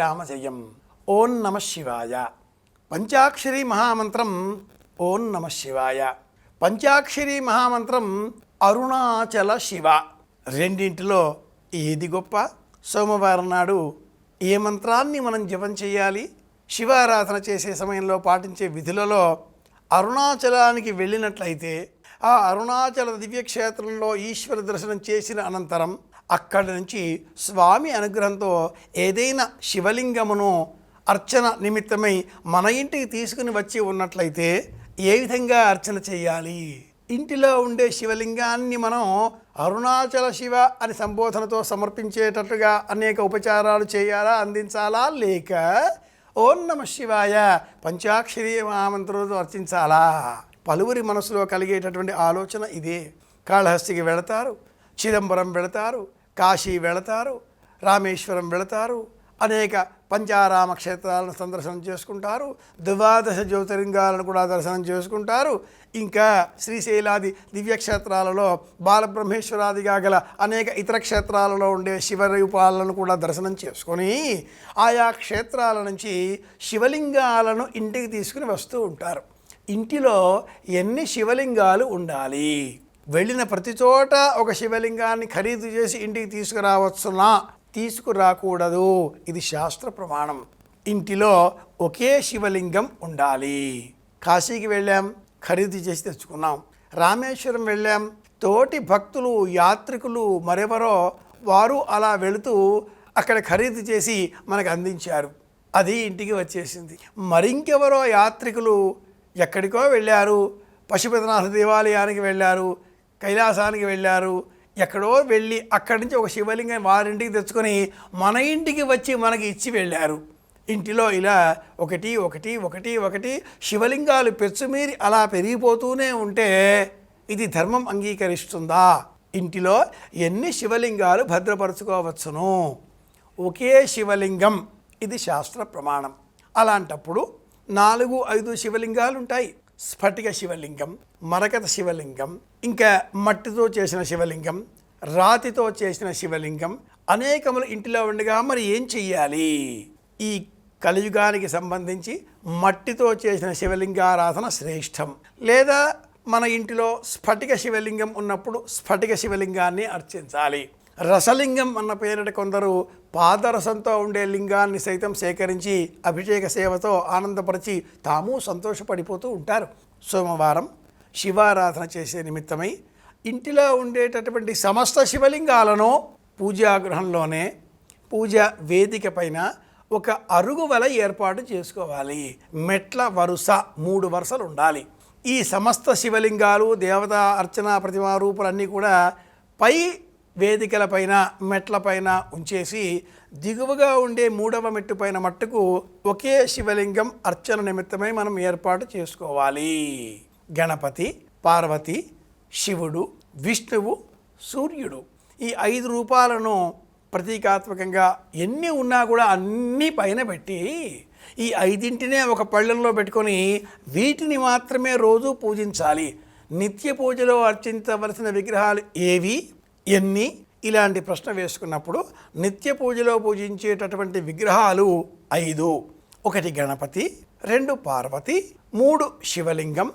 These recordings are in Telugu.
శ్రీరామ జయం ఓం నమ శివాయ. పంచాక్షరి మహామంత్రం ఓం నమ శివాయ. పంచాక్షరి మహామంత్రం అరుణాచల శివ. రెండింటిలో ఏది గొప్ప? సోమవారం నాడు ఏ మంత్రాన్ని మనం జపం చేయాలి? శివారాధన చేసే సమయంలో పాటించే విధులలో అరుణాచలానికి వెళ్ళినట్లయితే ఆ అరుణాచల దివ్యక్షేత్రంలో ఈశ్వర దర్శనం చేసిన అనంతరం అక్కడి నుంచి స్వామి అనుగ్రహంతో ఏదైనా శివలింగమును అర్చన నిమిత్తమై మన ఇంటికి తీసుకుని వచ్చి ఉన్నట్లయితే ఏ విధంగా అర్చన చేయాలి? ఇంటిలో ఉండే శివలింగాన్ని మనం అరుణాచల శివ అని సంబోధనతో సమర్పించేటట్టుగా అనేక ఉపచారాలు చేయాలా అందించాలా? లేక ఓం నమ శివాయ పంచాక్షరి మహామంత్రంతో అర్చించాలా? పలువురి మనసులో కలిగేటటువంటి ఆలోచన ఇదే. కాళహస్తికి వెళతారు చిదంబరం వెళతారు కాశీ వెళతారు రామేశ్వరం వెళతారు అనేక పంచారామ క్షేత్రాలను సందర్శనం చేసుకుంటారు ద్వాదశ జ్యోతిర్లింగాలను కూడా దర్శనం చేసుకుంటారు. ఇంకా శ్రీశైలాది దివ్యక్షేత్రాలలో బాలబ్రహ్మేశ్వరాదిగా గల అనేక ఇతర క్షేత్రాలలో ఉండే శివరూపాలను కూడా దర్శనం చేసుకొని ఆయా క్షేత్రాల నుంచి శివలింగాలను ఇంటికి తీసుకుని వస్తూ ఉంటారు. ఇంటిలో ఎన్ని శివలింగాలు ఉండాలి? వెళ్ళిన ప్రతి చోట ఒక శివలింగాన్ని ఖరీదు చేసి ఇంటికి తీసుకురావచ్చునా? తీసుకురాకూడదు. ఇది శాస్త్ర ప్రమాణం. ఇంటిలో ఒకే శివలింగం ఉండాలి. కాశీకి వెళ్ళాం ఖరీదు చేసి తెచ్చుకున్నాం. రామేశ్వరం వెళ్ళాం తోటి భక్తులు యాత్రికులు మరెవరో వారు అలా వెళుతూ అక్కడ ఖరీదు చేసి మనకు అందించారు. అది ఇంటికి వచ్చేసింది. మరింకెవరో యాత్రికులు ఎక్కడికో వెళ్ళారు పశుపతినాథ దేవాలయానికి వెళ్ళారు కైలాసానికి వెళ్ళారు. ఎక్కడో వెళ్ళి అక్కడి నుంచి ఒక శివలింగం వారింటికి తెచ్చుకొని మన ఇంటికి వచ్చి మనకి ఇచ్చి వెళ్ళారు. ఇంటిలో ఇలా ఒకటి ఒకటి ఒకటి ఒకటి శివలింగాలు పెచ్చుమీరి అలా పెరిగిపోతూనే ఉంటే ఇది ధర్మం అంగీకరిస్తుందా? ఇంటిలో ఎన్ని శివలింగాలు భద్రపరచుకోవచ్చును? ఒకే శివలింగం. ఇది శాస్త్ర ప్రమాణం. అలాంటప్పుడు నాలుగు ఐదు శివలింగాలు ఉంటాయి స్ఫటిక శివలింగం మరకత శివలింగం ఇంకా మట్టితో చేసిన శివలింగం రాతితో చేసిన శివలింగం అనేకములు ఇంటిలో ఉండగా మరి ఏం చెయ్యాలి? ఈ కలియుగానికి సంబంధించి మట్టితో చేసిన శివలింగారాధన శ్రేష్టం. లేదా మన ఇంటిలో స్ఫటిక శివలింగం ఉన్నప్పుడు స్ఫటిక శివలింగాన్ని అర్చించాలి. రసలింగం అన్న పేరిట కొందరు పాదరసంతో ఉండే లింగాన్ని సైతం సేకరించి అభిషేక సేవతో ఆనందపరిచి తాము సంతోషపడిపోతూ ఉంటారు. సోమవారం శివారాధన చేసే నిమిత్తమై ఇంటిలో ఉండేటటువంటి సమస్త శివలింగాలను పూజాగృహంలోనే పూజ వేదిక పైన ఒక అరుగు వల ఏర్పాటు చేసుకోవాలి. మెట్ల వరుస మూడు వరుసలు ఉండాలి. ఈ సమస్త శివలింగాలు దేవతా అర్చన ప్రతిమా రూపులన్నీ కూడా పై వేదికల పైన మెట్ల పైన ఉంచేసి దిగువగా ఉండే మూడవ మెట్టు పైన మట్టుకు ఒకే శివలింగం అర్చన నిమిత్తమై మనం ఏర్పాటు చేసుకోవాలి. గణపతి పార్వతి శివుడు విష్ణువు సూర్యుడు ఈ ఐదు రూపాలను ప్రతీకాత్మకంగా ఎన్ని ఉన్నా కూడా అన్నీ పైన పెట్టి ఈ ఐదింటినే ఒక పళ్ళెంలో పెట్టుకొని వీటిని మాత్రమే రోజు పూజించాలి. నిత్య పూజలో అర్చించవలసిన విగ్రహాలు ఏవి? ఎన్ని ఇలాంటి ప్రశ్న వేసుకున్నప్పుడు నిత్య పూజలో పూజించేటటువంటి విగ్రహాలు ఐదు. ఒకటి గణపతి రెండు పార్వతి మూడు శివలింగం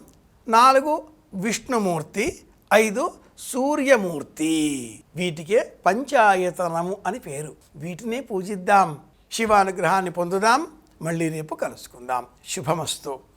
నాలుగు విష్ణుమూర్తి ఐదు సూర్యమూర్తి. వీటికే పంచాయతనము అని పేరు. వీటిని పూజిద్దాం. శివానుగ్రహాన్ని పొందుదాం. మళ్ళీ రేపు కలుసుకుందాం. శుభమస్తు.